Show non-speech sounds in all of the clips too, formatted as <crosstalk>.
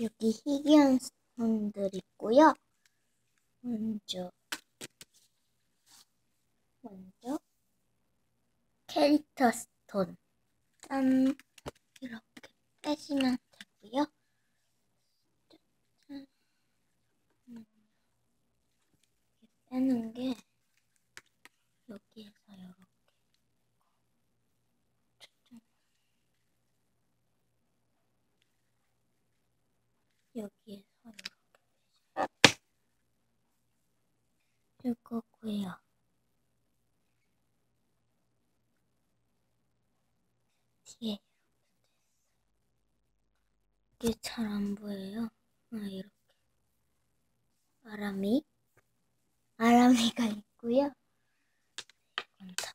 여기 희귀한 스톤들 있고요. 먼저 먼저 캐릭터 스톤 짠 이렇게 빼시면 되고요. 짠. 음, 빼는 게 여기에서 이렇게 짠. 여기에서 이렇게 줄 거고요. 뒤에 이게 잘 안 보여요. 아, 이렇게 아람이 아람이가 있고요. 이건 다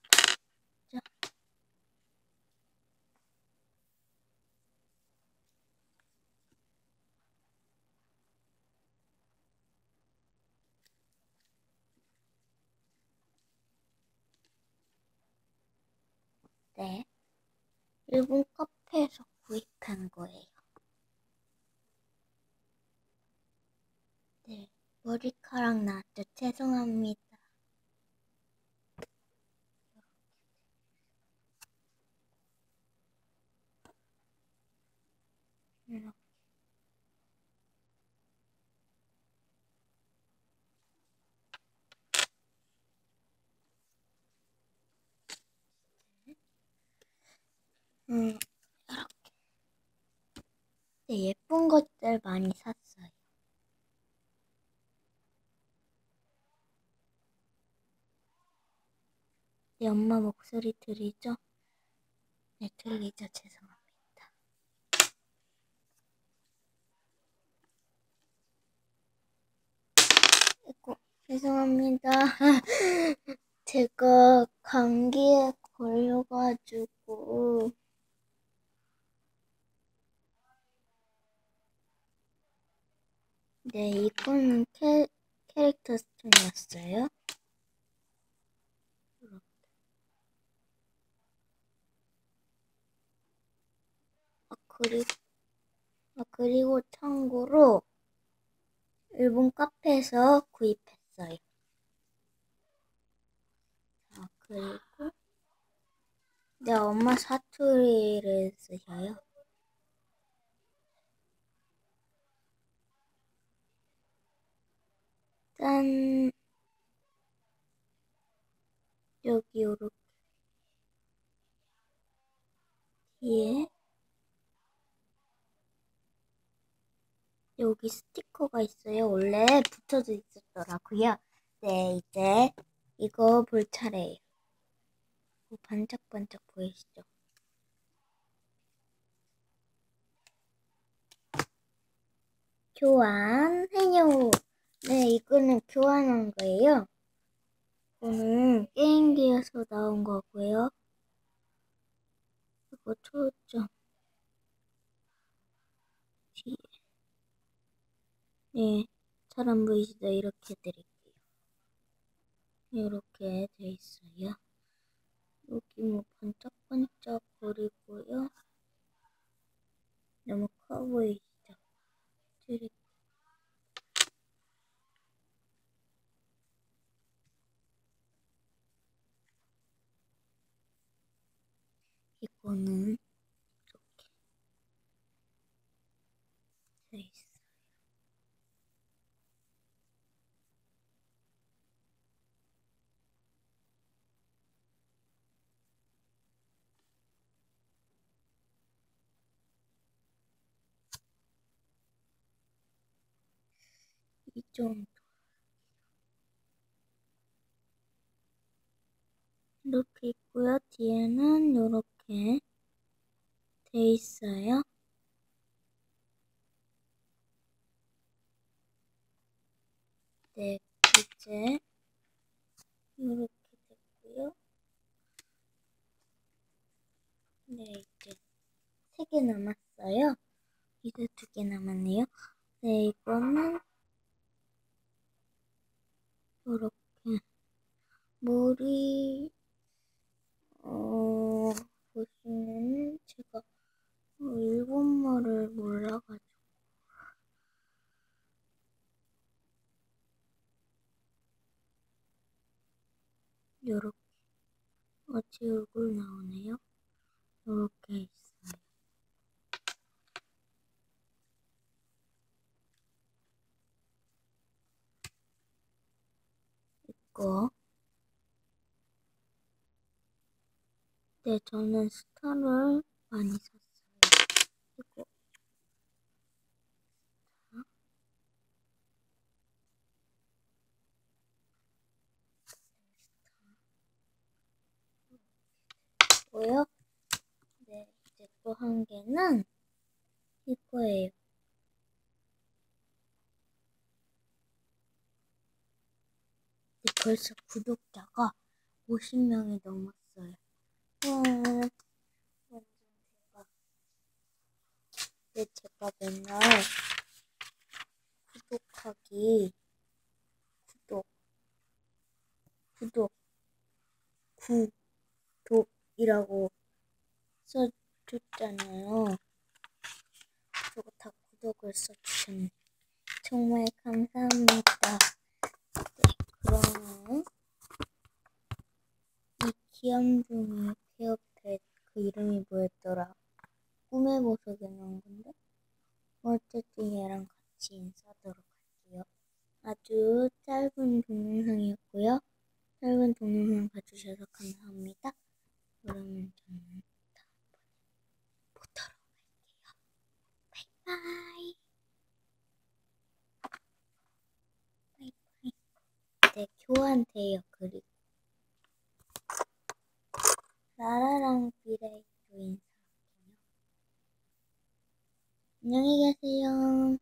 네. 일본 카페에서 구입한 거예요. 네, 머리카락 나왔죠? 죄송합니다. 이렇게. 음, 이렇게. 네, 예쁜 것들 많이 샀어요. 네, 엄마 목소리 들리죠? 네, 들리죠? 죄송합니다. 아이고, 죄송합니다. <laughs> 제가 감기에 걸려가지고 네, 이거는 캐, 캐릭터 스톤이었어요. 아, 그리고, 아, 그리고 참고로 일본 카페에서 구입했어요. 자, 그리고 네, 엄마 사투리를 쓰셔요. 짠. 여기 요렇게 뒤에 여기 스티커가 있어요. 원래 붙여져 있었더라고요. 네, 이제 이거 볼 차례예요. 뭐 반짝반짝 보이시죠? 교환해요. 네, 이거는 교환한 거예요. 이거는 게임기에서 나온 거고요. 이거 초점. 뒤에. 네, 잘 안 보이시죠? 이렇게 드릴게요. 이렇게 돼 있어요. 여기 뭐 반짝반짝 거리고요. 너무 커 보이시죠? 드릴게요. 이거는 이렇게 돼 있어요. 이 정도. 이렇게 있고요. 뒤에는 이렇게 돼 있어요. 네, 이제 이렇게 됐고요. 네, 이제 세 개 남았어요. 이제 두 개 남았네요. 네, 이거는 이렇게 머리 어 보시는 제가 어, 일본말을 몰라가지고 요렇게 어, 제 얼굴 나오네요. 요렇게 있어요. 이거 네, 저는 스타를 많이 샀어요. 이거. 고요. 네, 이제 또 한 개는 이거예요. 네, 벌써 구독자가 50명이 넘었어요. 와, 완전 대박. 네, 제가 맨날 구독하기, 구독, 구독, 구독이라고 써줬잖아요. 그리고 다 구독을 써주셨네. 정말 감사합니다. 네, 그러면 이 귀염둥이 페어펫 그 이름이 뭐였더라? 꿈의 보석에 나온 건데? 어쨌든 얘랑 같이 인사하도록 할게요. 아주 짧은 동영상이었고요. 짧은 동영상 봐주셔서 감사합니다. 그러면 저는 다음번에 보도록 할게요. 바이바이. 바이바이. 네, 교환돼요, 그리고. 라라랑 비레이도 인사할게요. 안녕히 계세요.